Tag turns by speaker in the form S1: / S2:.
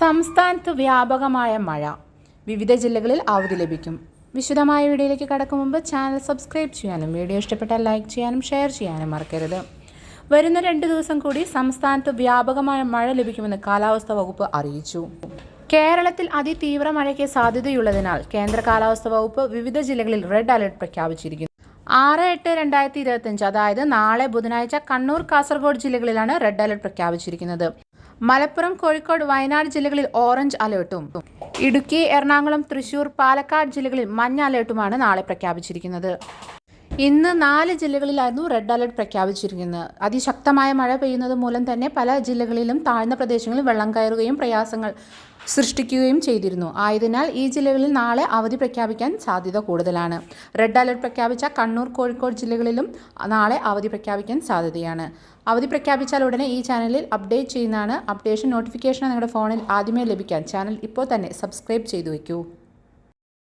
S1: സംസ്ഥാനത്ത് വ്യാപകമായ മഴ. വിവിധ ജില്ലകളിൽ അവധി ലഭിക്കും. വിശദമായ വീഡിയോയിലേക്ക് കടക്കും മുമ്പ് ചാനൽ സബ്സ്ക്രൈബ് ചെയ്യാനും വീഡിയോ ഇഷ്ടപ്പെട്ടാൽ ലൈക്ക് ചെയ്യാനും ഷെയർ ചെയ്യാനും മറക്കരുത്. വരുന്ന രണ്ട് ദിവസം കൂടി സംസ്ഥാനത്ത് വ്യാപകമായ മഴ ലഭിക്കുമെന്ന് കാലാവസ്ഥാ വകുപ്പ് അറിയിച്ചു. കേരളത്തിൽ അതിതീവ്ര മഴയ്ക്ക് സാധ്യതയുള്ളതിനാൽ കേന്ദ്ര കാലാവസ്ഥാ വകുപ്പ് വിവിധ ജില്ലകളിൽ റെഡ് അലർട്ട് പ്രഖ്യാപിച്ചിരിക്കുന്നു. ആറ് എട്ട് രണ്ടായിരത്തി ഇരുപത്തഞ്ച് അതായത് നാളെ ബുധനാഴ്ച കണ്ണൂർ കാസർഗോഡ് ജില്ലകളിലാണ് റെഡ് അലർട്ട് പ്രഖ്യാപിച്ചിരിക്കുന്നത്. മലപ്പുറം കോഴിക്കോട് വയനാട് ജില്ലകളിൽ ഓറഞ്ച് അലേർട്ടും ഇടുക്കി എറണാകുളം തൃശൂർ പാലക്കാട് ജില്ലകളിൽ മഞ്ഞ അലേർട്ടുമാണ് നാളെ പ്രഖ്യാപിച്ചിരിക്കുന്നത്. ഇന്ന് നാല് ജില്ലകളിലായിരുന്നു റെഡ് അലർട്ട് പ്രഖ്യാപിച്ചിരിക്കുന്നത്. അതിശക്തമായ മഴ പെയ്യുന്നത് മൂലം തന്നെ പല ജില്ലകളിലും താഴ്ന്ന പ്രദേശങ്ങളിൽ വെള്ളം കയറുകയും പ്രയാസങ്ങൾ സൃഷ്ടിക്കുകയും ചെയ്തിരുന്നു. ആയതിനാൽ ഈ ജില്ലകളിൽ നാളെ അവധി പ്രഖ്യാപിക്കാൻ സാധ്യത കൂടുതലാണ്. റെഡ് അലർട്ട് പ്രഖ്യാപിച്ച കണ്ണൂർ കോഴിക്കോട് ജില്ലകളിലും നാളെ അവധി പ്രഖ്യാപിക്കാൻ സാധ്യതയാണ്. അവധി പ്രഖ്യാപിച്ചാൽ ഉടനെ ഈ ചാനലിൽ അപ്ഡേറ്റ് ചെയ്യുന്നതാണ്. അപ്ഡേഷൻ നോട്ടിഫിക്കേഷൻ നിങ്ങളുടെ ഫോണിൽ ആദ്യമേ ലഭിക്കാൻ. ചാനൽ ഇപ്പോൾ തന്നെ സബ്സ്ക്രൈബ് ചെയ്തു വയ്ക്കൂ.